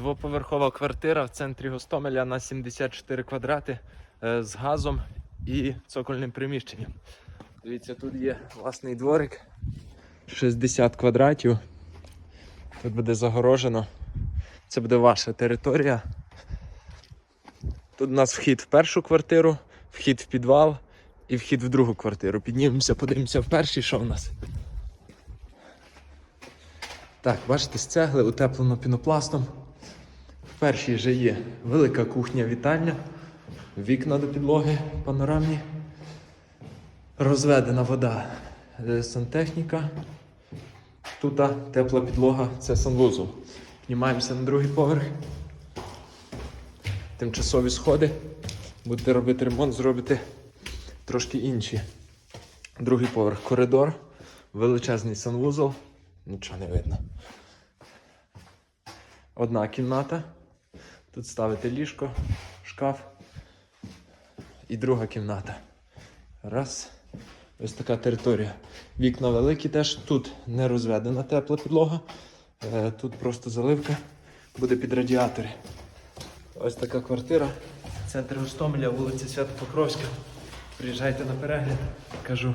Двоповерхова квартира в центрі Гостомеля на 74 квадрати е, з газом і цокольним приміщенням. Дивіться, тут є власний дворик. 60 квадратів. Тут буде загорожено. Це буде ваша територія. Тут у нас вхід в першу квартиру, вхід в підвал і вхід в другу квартиру. Піднімемося, подивимося в першій, що в нас. Так, бачите, з цегли утеплено пінопластом. Першій же є велика кухня вітальня, вікна до підлоги панорамні, розведена вода, е, сантехніка. Тут тепла підлога, це санвузол. Піднімаємося на другий поверх. Тимчасові сходи. Будете робити ремонт, зробите трошки інші. Другий поверх коридор, величезний санвузол. Нічого не видно. Одна кімната. Тут ставите ліжко, шкаф. І друга кімната. Раз. Ось така територія. Вікна великі теж. Тут не розведена тепла підлога. Е, Тут просто заливка буде під радіатори. Ось така квартира. Центр Гостомеля, вулиця Свято-Покровська. Приїжджайте на перегляд. Кажу,